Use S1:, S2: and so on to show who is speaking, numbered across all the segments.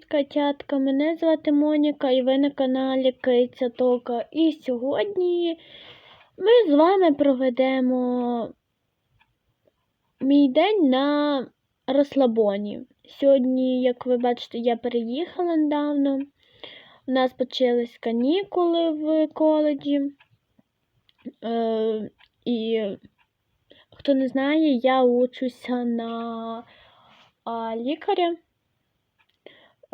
S1: Привіт-привіт, котятка! Мене звати Моніка і ви на каналі Киця Тока. І сьогодні ми з вами проведемо мій день на розслабоні. Сьогодні, як ви бачите, я переїхала недавно. У нас почались канікули в коледжі. Е, і хто не знає, я учуся на лікаря.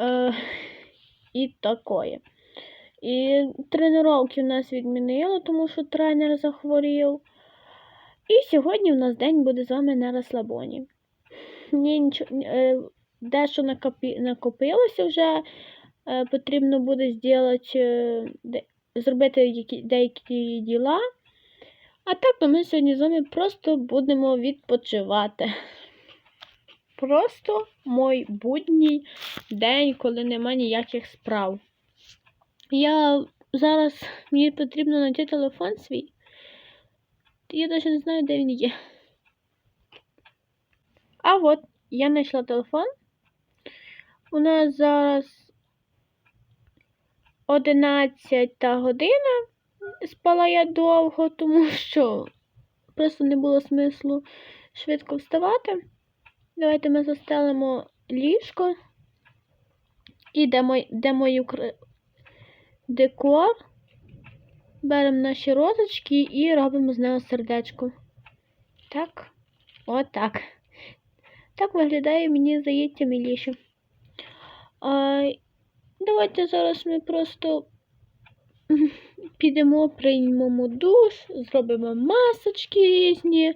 S1: Е, і такое. І тренування у нас відмінили, тому що тренер захворів. І сьогодні у нас день буде з вами на розслабоні. Е, дещо накопилося вже. Е, потрібно буде зробити, е, зробити які, деякі діла. А так то ми сьогодні з вами просто будемо відпочивати. Просто мой будній день, коли нема ніяких справ. Я зараз мені потрібно знайти телефон свій. Я навіть не знаю, де він є. А от я знайшла телефон. У нас зараз 11 година. Спала я довго, тому що просто не було смислу швидко вставати. Давайте ми застелимо ліжко і де, мой, де мою декор. Беремо наші розочки і робимо з нього сердечко. Так, отак. Так виглядає, мені здається, миліше. А, Давайте зараз ми просто підемо, приймемо душ, зробимо масочки різні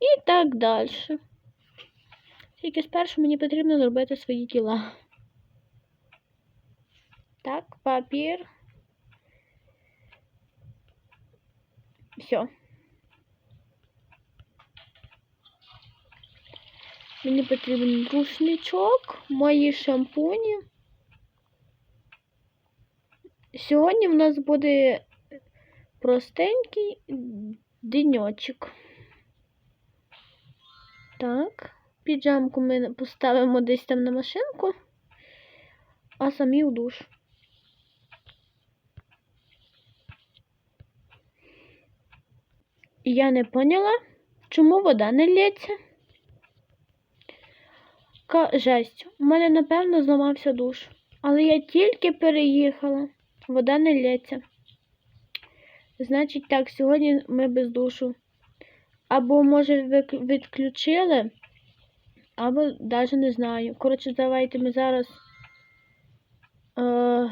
S1: і так далі. Тільки спершу мені потрібно зробити свої діла. Так, папір. Все. Мені потрібен рушничок, мої шампуні. Сьогодні в нас буде простенький денечок. Так. Піджамку ми поставимо десь там на машинку, а самі в душ. Я не поняла, чому вода не лється. Жесть, у мене, напевно, зламався душ. Але я тільки переїхала, вода не лється. Значить, так, сьогодні ми без душу. Або, може, відключили. Або навіть не знаю. Коротше, давайте ми зараз е,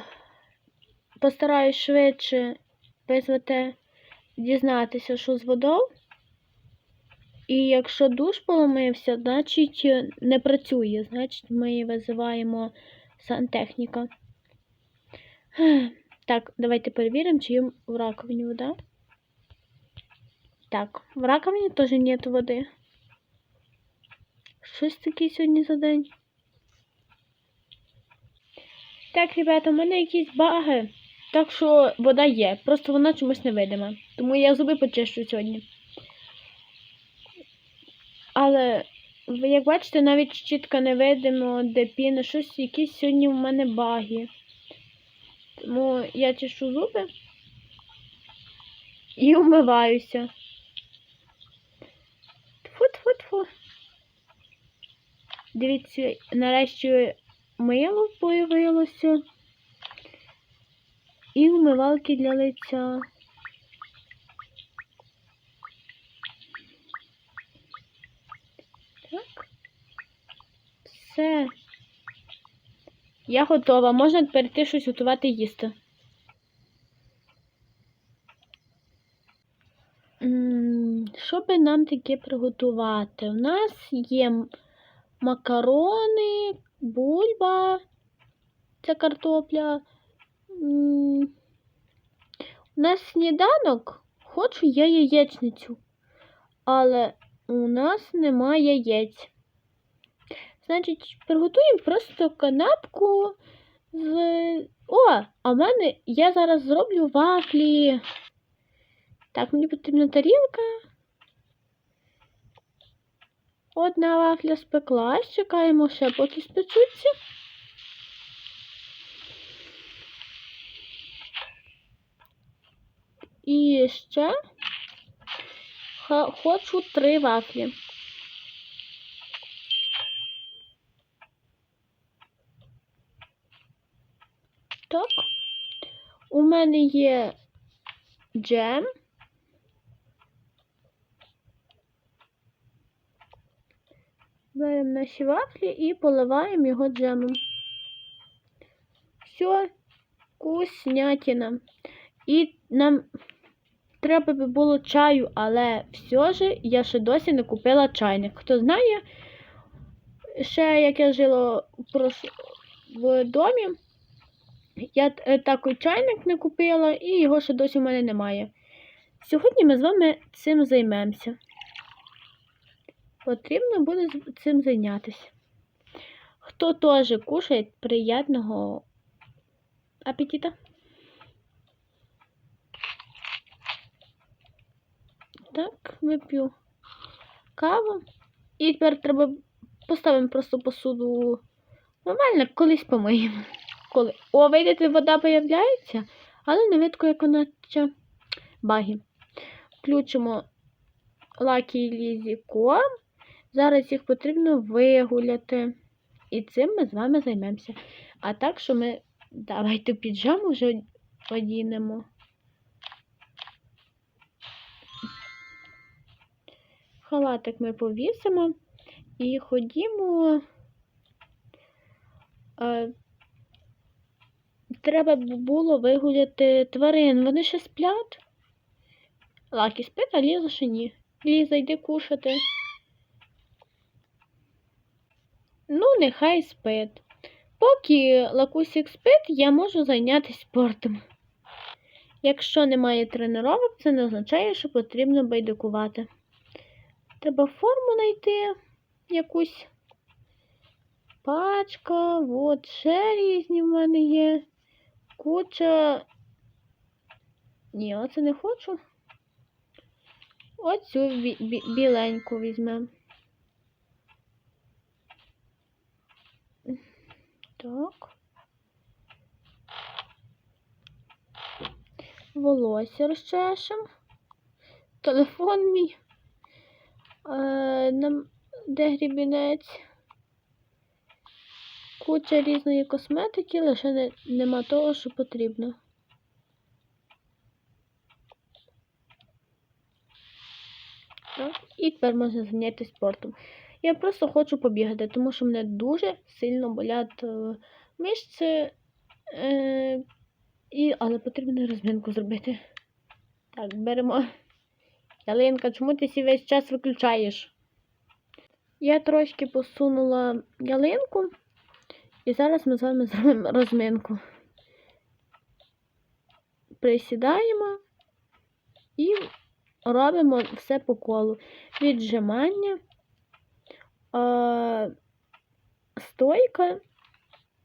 S1: постараюсь швидше визвати, дізнатися, що з водою. І якщо душ поломився, значить не працює. Значить, ми визиваємо сантехніка. Так, давайте перевіримо, чи є в раковині вода. Так, в раковині теж нет води. Щось таке сьогодні за день. Так, ребята, у мене якісь баги. Так що вода є. Просто вона чомусь невидима. Тому я зуби почищу сьогодні. Але, як бачите, навіть чітко не видимо, де піна. Щось якісь сьогодні в мене баги. Тому я чешу зуби і вмиваюся. Тфу-тфу-тфу. Дивіться, нарешті мило появилося. І вмивалки для лиця. Так. Все. Я готова. Можна перейти щось готувати їсти. Що би нам таке приготувати? У нас є макарони, бульба, це картопля. У нас сніданок, хочу я яєчницю, але у нас немає яєць. Значить, приготуємо просто канапку з. О, а в мене я зараз зроблю вафлі. Так, мені потрібна тарілка. Одна вафля спеклась, чекаємо ще, поки спечуться. І ще хочу три вафлі. Так, у мене є джем. Беремо наші вафлі і поливаємо його джемом. Все, вкуснятина. І нам треба би було чаю, але все ж я ще досі не купила чайник. Хто знає, ще як я жила в, домі, я е, такий чайник не купила і його ще досі в мене немає. Сьогодні ми з вами цим займемося. Потрібно буде цим зайнятися. Хто теж кушає приємного апетита. Так, вип'ю каву. І тепер треба поставимо просто посуду нормально, колись помиємо. Коли. О, видите, вода появляється, але не видко, як вона тече. Баги. Включимо лакі лізі корм. Зараз їх потрібно вигуляти. І цим ми з вами займемося. А так, що ми давайте піджаму вже одінемо. Халатик ми повісимо і ходімо. Е, треба було вигуляти тварин. Вони ще сплять. Лакі спить, а Ліза ще ні. Ліза, йди кушати. Ну, нехай спить. Поки Лакусік спить, я можу зайнятися спортом. Якщо немає тренувань, це не означає, що потрібно байдикувати. Треба форму знайти якусь. Пачка, от ще різні в мене є. Куча. Ні, оце не хочу. Оцю бі- бі- біленьку візьмемо. Так. Волосся розчешем. Телефон мій. Е, де грібінець? Куча різної косметики, лише не, нема того, що потрібно. Так, і тепер можна зайнятися спортом. Я просто хочу побігати, тому що мене дуже сильно болять е, мишці. Е, і, але потрібно розминку зробити. Так, беремо. Ялинка, чому ти сі весь час виключаєш? Я трошки посунула ялинку, і зараз ми з вами зробимо розминку. Присідаємо і робимо все по колу. Віджимання, е, стойка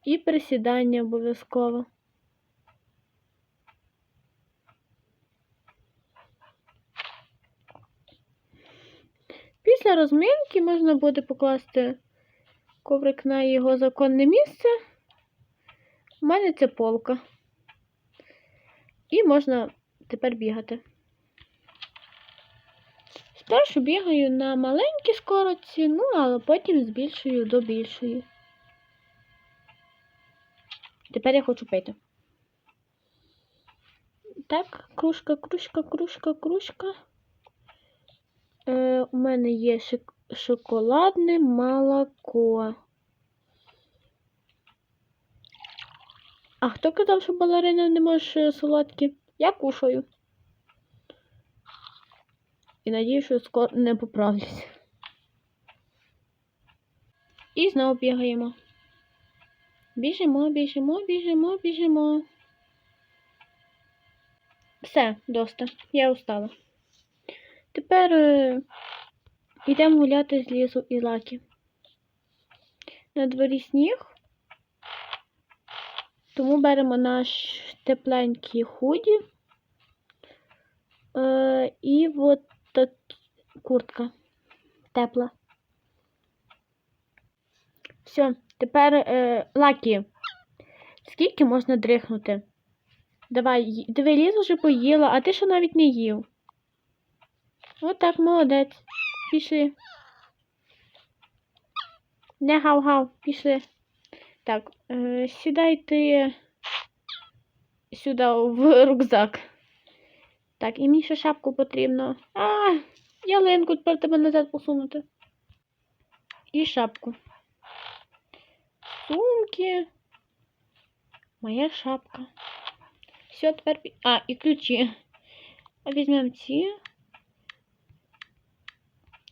S1: і присідання обов'язково. Після розминки можна буде покласти коврик на його законне місце. У мене це полка. І можна тепер бігати. Спершу бігаю на маленькій скорості, ну, але потім збільшую до більшої. Тепер я хочу пити. Так, кружка, кружка, кружка, кружка. Е, у мене є шоколадне молоко. А хто казав, що балерина не може солодкі? Я кушаю. І надію, що скоро не поправлюсь. І знову бігаємо. Біжимо, біжимо, біжимо, біжимо. Все, доста. Я устала. Тепер е, йдемо гуляти з лісу і лаки. На дворі сніг. Тому беремо наш тепленький худі. Е, і от так куртка тепла. Все, тепер е, лакі. Скільки можна дрихнути? Давай, диви, Ліза вже поїла, а ти ще навіть не їв. Отак, молодець. Пішли. Не гав-гав, пішли. Так, е, сідай ти сюди в рюкзак. Так, і мені ще шапку потрібно. А, ялинку тепер тебе назад посунути. І шапку. Сумки. Моя шапка. Все, тепер. А, і ключі. Візьмемо ці.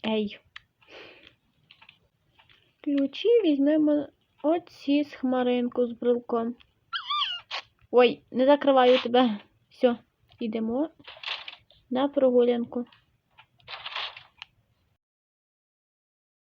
S1: Ей. Ключі візьмемо оці з хмаринку з брелком. Ой, не закриваю тебе. Все, йдемо на прогулянку.